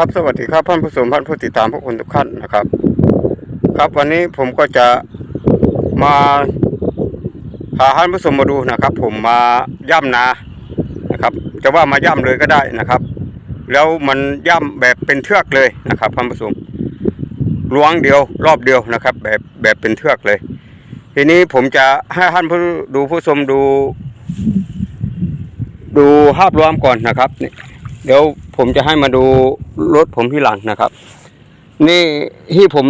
ครับสวัสดีครับท่านผู้ชมท่านผู้ติดตามพวกคุณทุกท่านนะครับ ครับวันนี้ผมก็จะมาพาท่านผู้ชมมาดูนะครับ ผมมาย่ำนานะครับ จะว่ามาย่ำเลยก็ได้นะครับ แล้วมันย่ำแบบเป็นเทือกเลยนะครับท่านผู้ชมล้วงเดียวรอบเดียวนะครับ แบบแบบเป็นเทือกเลย ทีนี้ผมจะให้ท่านผู้ดูผู้ชมดู ดูภาพรวมก่อนนะครับนี่ เดี๋ยวผมจะให้มาดูรถผมที่หลังนะครับ นี่ที่ผม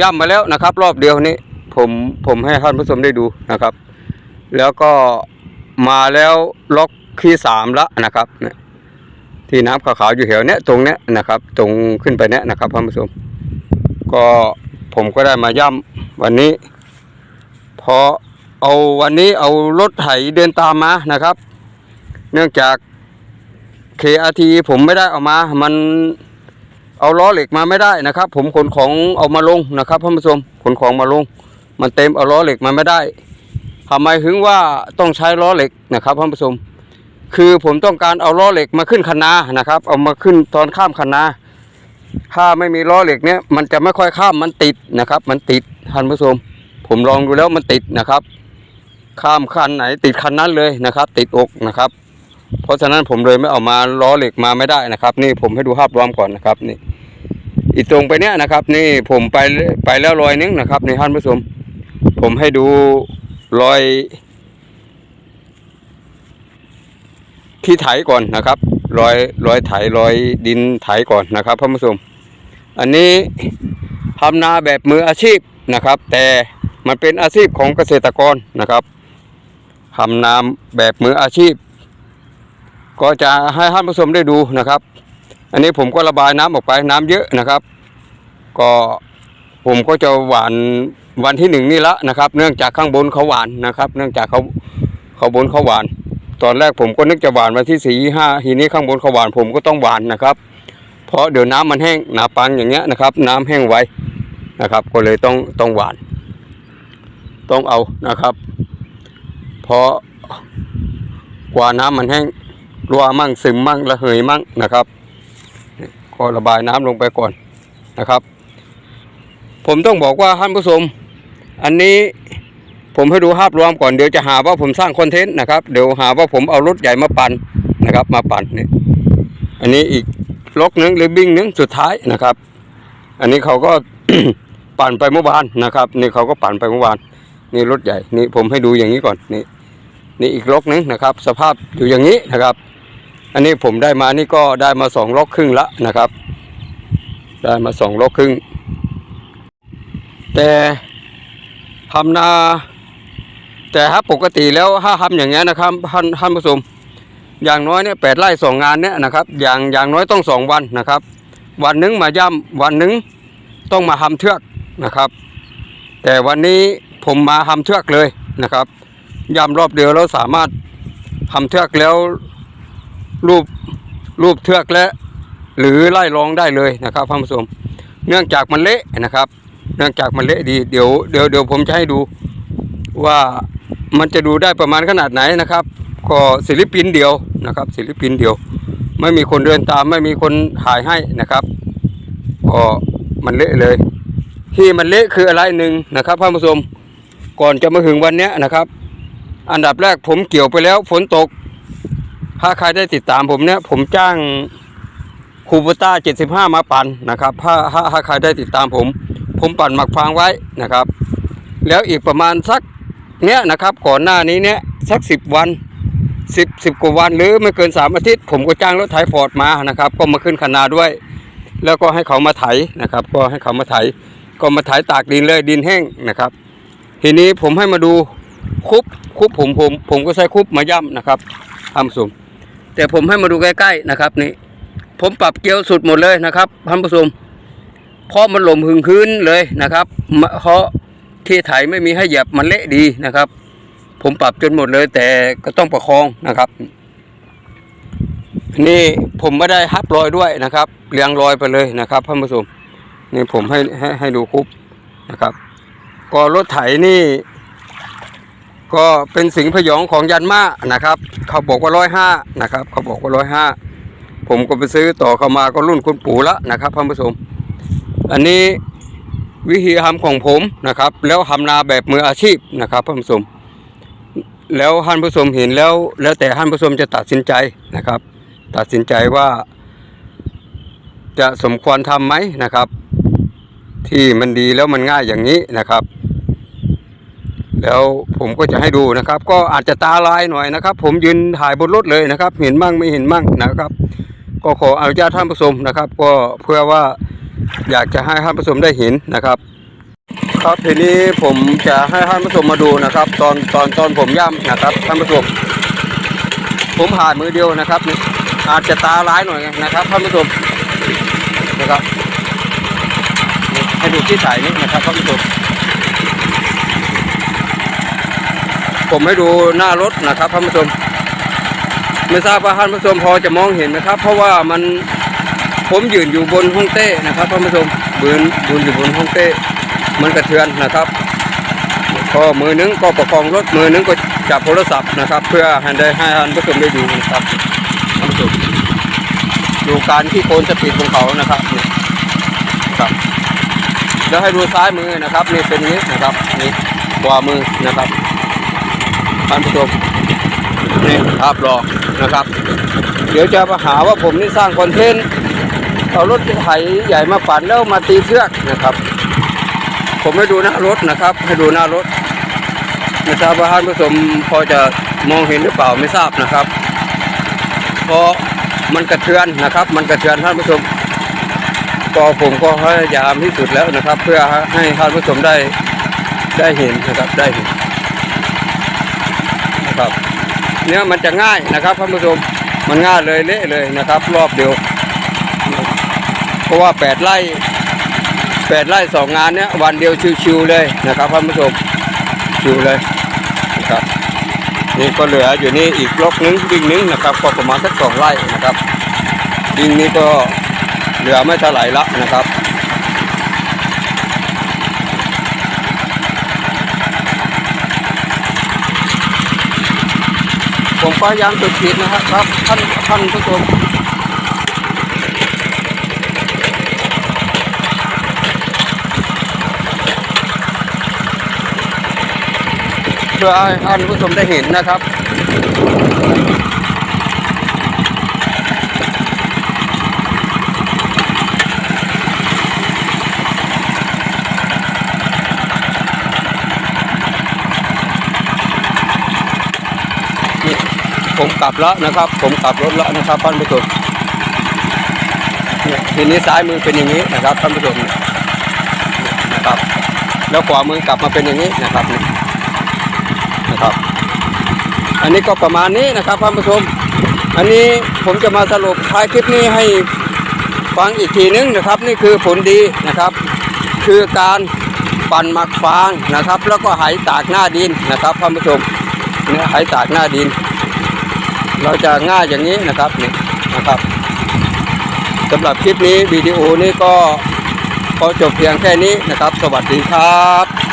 ย่ำมาแล้วนะครับ รอบเดียวนี้ผมผมให้ท่านผู้ชมได้ดูนะครับ แล้วก็มาแล้วล็อกที่สามละนะครับที่น้ำขาวๆอยู่แถวเนี้ยตรงเนี้ยนะครับ ตรงขึ้นไปเนี้ยนะครับท่านผู้ชมก็ผมก็ได้มาย่ำวันนี้ พอเอาวันนี้เอารถไถเดินตามมานะครับ เนื่องจาก KRT ผมไม่ได้เอามา มันเอาล้อเหล็กมาไม่ได้นะครับ ผมขนของเอามาลงนะครับท่านผู้ชมขนของมาลง มันเต็มเอาล้อเหล็กมาไม่ได้ทำไมถึงว่าต้องใช้ล้อเหล็กนะครับท่านผู้ชมคือผมต้องการเอาล้อเหล็กมาขึ้นคันนานะครับ เอามาขึ้นตอนข้ามคันนาถ้าไม่มีล้อเหล็กเนี้ยมันจะไม่ค่อยข้ามมันติดนะครับ มันติดท่านผู้ชมผมลองดูแล้วมันติดนะครับ ข้ามคันไหนติดคันนั้นเลยนะครับ ติดอกนะครับ เพราะฉะนั้นผมเลยไม่เอามาล้อเหล็กมาไม่ได้นะครับ นี่ผมให้ดูภาพรวมก่อนนะครับนี่อีกตรงไปเนี้ยนะครับ นี่ผมไปไปแล้วรอยนึงนะครับในท่านผู้ชมผมให้ดูรอย ที่ไถก่อนนะครับรอยรอยไถรอยดินไถก่อนนะครับท่านผู้ชมอันนี้ทำนาแบบมืออาชีพนะครับ แต่มันเป็นอาชีพของเกษตรกรนะครับทำนาแบบมืออาชีพ ก็จะให้ท่านผู้ชมได้ดูนะครับ อันนี้ผมก็ระบายน้ำออกไปน้ำเยอะนะครับ ก็ผมก็จะหวานวันที่หนึ่งนี่ละนะครับ เนื่องจากข้างบนเขาหวานนะครับ เนื่องจากเขาเขาบนเขาหวาน ตอนแรกผมก็นึกจะหวานวันที่สี่ห้าทีนี้ข้างบนเขาหวานผมก็ต้องหวานนะครับ เพราะเดี๋ยวน้ำมันแห้งหนาปังอย่างเงี้ยนะครับ น้ำแห้งไว้นะครับ ก็เลยต้องต้องหวาน ต้องเอานะครับ เพราะกว่าน้ำมันแห้ง รัวมั่งซึมมั่งระเหยมั่งนะครับก็ระบายน้ำลงไปก่อนนะครับ ผมต้องบอกว่าท่านผู้ชมอันนี้ผมให้ดูภาพรวมก่อนเดี๋ยวจะหาว่าผมสร้างคอนเทนต์นะครับเดี๋ยวหาว่าผมเอารถใหญ่มาปั่นนะครับ มาปั่นนี่อันนี้อีกล็อกหนึงหรือบิ้งหนึงสุดท้ายนะครับ อันนี้เขาก็ปั่นไปเมื่อวานนะครับ นี่เขาก็ปั่นไปเมื่อวานนี่รถใหญ่นี่ผมให้ดูอย่างนี้ก่อนนี่นี่อีกล็อกหนึงนะครับ สภาพอยู่อย่างนี้นะครับ อันนี้ผมได้มานี่ก็ได้มาสองล็อกครึ่งละนะครับ ได้มาสองล็อกครึ่ง แต่ทำนา แต่ถ้าปกติแล้วถ้าทำอย่างเงี้ยนะครับท่านท่านผู้ชมอย่างน้อยเนี่ยแปดไร่สองงานเนี่ยนะครับ อย่างอย่างน้อยต้องสองวันนะครับ วันหนึงมาย่ำวันหนึงต้องมาทำเทือกนะครับ แต่วันนี้ผมมาทำเทือกเลยนะครับย่ำรอบเดียวแล้วสามารถทำเทือกแล้ว รูปรูปเทือกและ หรือไล่รองได้เลยนะครับท่านผู้ชมเนื่องจากมันเละนะครับ เนื่องจากมันเละดีเดี๋ยวเดี๋ยวเดี๋ยวผมจะให้ดูว่ามันจะดูได้ประมาณขนาดไหนนะครับ ก็ศิลปินเดียวนะครับ ศิลปินเดียว ไม่มีคนเดินตามไม่มีคนถ่ายให้นะครับก็มันเละเลย ที่มันเละคืออะไรหนึ่งนะครับท่านผู้ชมก่อนจะมาถึงวันนี้นะครับ อันดับแรกผมเกี่ยวไปแล้วฝนตก ถ้าใครได้ติดตามผมเนี่ย ผมจ้างคูปต้า75มาปั่นนะครับถ้าถ้าถ้าใครได้ติดตามผม ผมปั่นหมักฟางไว้นะครับ แล้วอีกประมาณสักเนี้ยนะครับ ก่อนหน้านี้เนี้ยสักสิบวันสิบสิบกว่าวันหรือไม่เกินสามอาทิตย์ ผมก็จ้างรถไถฟอร์ดมานะครับ ก็มาขึ้นคันาด้วย แล้วก็ให้เขามาไถนะครับ ก็ให้เขามาไถ ก็มาไถตากดินเลยดินแห้งนะครับ ทีนี้ผมให้มาดูคุบคุบผมผมผมก็ใช้คุบมาย่ำนะครับทำสุ่ม แต่ผมให้มาดูใกล้ๆนะครับนี่ผมปรับเกลียวสุดหมดเลยนะครับท่านผู้ชมเพราะมันหล่มหึงคืนเลยนะครับ เพราะที่ไถไม่มีให้เหยียบมันเละดีนะครับ ผมปรับจนหมดเลย แต่ก็ต้องประคองนะครับ นี่ผมไม่ได้ฮับรอยด้วยนะครับเรียงรอยไปเลยนะครับท่านผู้ชมนี่ผมให้ให้ให้ดูคุบนะครับก็รถไถนี่ ก็เป็นสิงห์พยองของยันมานะครับ เขาบอกว่าร้อยห้านะครับ เขาบอกว่าร้อยห้าผมก็ไปซื้อต่อเข้ามาก็รุ่นคุณปู่ละนะครับท่านผู้ชมอันนี้วิธีทำของผมนะครับ แล้วทำนาแบบมืออาชีพนะครับท่านผู้ชมแล้วท่านผู้ชมเห็นแล้ว แล้วแต่ท่านผู้ชมจะตัดสินใจนะครับ ตัดสินใจว่า จะสมควรทำไหมนะครับ ที่มันดีแล้วมันง่ายอย่างนี้นะครับ แล้วผมก็จะให้ดูนะครับ ก็อาจจะตาลายหน่อยนะครับ ผมยืนถ่ายบนรถเลยนะครับ เห็นมั่งไม่เห็นมั่งนะครับ ก็ขออนุญาตท่านผู้ชมนะครับ ก็เพื่อว่าอยากจะให้ท่านผู้ชมได้เห็นนะครับ ครับทีนี้ผมจะให้ท่านผู้ชมมาดูนะครับ ตอนตอนตอนผมย่ำนะครับท่านผู้ชมผมผ่านมือเดียวนะครับนี่อาจจะตาร้ายหน่อยนะครับท่านผู้ชมนะครับให้ดูที่สายนี้นะครับท่านผู้ชม ผมให้ดูหน้ารถนะครับท่านผู้ชม ไม่ทราบว่าท่านผู้ชมพอจะมองเห็นไหมครับ เพราะว่ามันผมยืนอยู่บนห้องเต้นะครับท่านผู้ชมยืนยืนอยู่บนห้องเต้ มันกระเทือนนะครับก็มือนึงก็ประคองรถมือนึงก็จับโทรศัพท์นะครับ เพื่อให้ได้ให้ท่านผู้ชมได้ดูนะครับท่านผู้ชมดูการที่โคนสปีดของเขานะครับครับแล้วให้ดูซ้ายมือนะครับนี่เป็นนี้นะครับนี่ขวามือนะครับ ท่านผู้ชมนี่ภาพรอนะครับ เดี๋ยวจะมาหาว่าผมนี่สร้างคอนเทนต์เอารถไถใหญ่มาปั่นแล้วมาตีเชือกนะครับ ผมให้ดูหน้ารถนะครับ ให้ดูหน้ารถไม่ทราบว่าท่านผู้ชมพอจะมองเห็นหรือเปล่าไม่ทราบนะครับเพราะมันกระเทือนนะครับ มันกระเทือนท่านผู้ชมก็ผมก็พยายามที่สุดแล้วนะครับ เพื่อให้ท่านผู้ชมได้ได้เห็นนะครับได้เห็น ครับเนี่ยมันจะง่ายนะครับท่านผู้ชมมันง่ายเลยเละเลยนะครับ รอบเดียว เพราะว่าแปดไร่แปดไร่สองงานเนี้ยวันเดียวชิวๆเลยนะครับท่านผู้ชมชิวเลยนะครับนี่ก็เหลืออยู่นี่อีกล็อกนึงวิ่งนึงนะครับก็ประมาณสักสองไร่นะครับวิ่งนี้ก็เหลือไม่เท่าไหร่ละนะครับ ผมพยายามตุดขีดนะครับครับท่านท่านผู้ชมเพื่อให้ท่านผู้ชมได้เห็นนะครับ ผมกลับแล้วนะครับ ผมกลับรถแล้วนะครับท่านผู้ชมทีนี้ซ้ายมือเป็นอย่างนี้นะครับท่านผู้ชมนะครับ แล้วขวามือกลับมาเป็นอย่างนี้นะครับนี่นะครับ อันนี้ก็ประมาณนี้นะครับท่านผู้ชม อันนี้ผมจะมาสรุปท้ายคลิปนี้ให้ฟังอีกทีนึงนะครับ นี่คือผลดีนะครับ คือการปั่นหมักฟางนะครับ แล้วก็ไหตากหน้าดินนะครับท่านผู้ชมเนี่ยไหตากหน้าดิน เราจะง่ายอย่างนี้นะครับนี่นะครับสำหรับคลิปนี้วิดีโอนี้ก็พอจบเพียงแค่นี้นะครับ สวัสดีครับ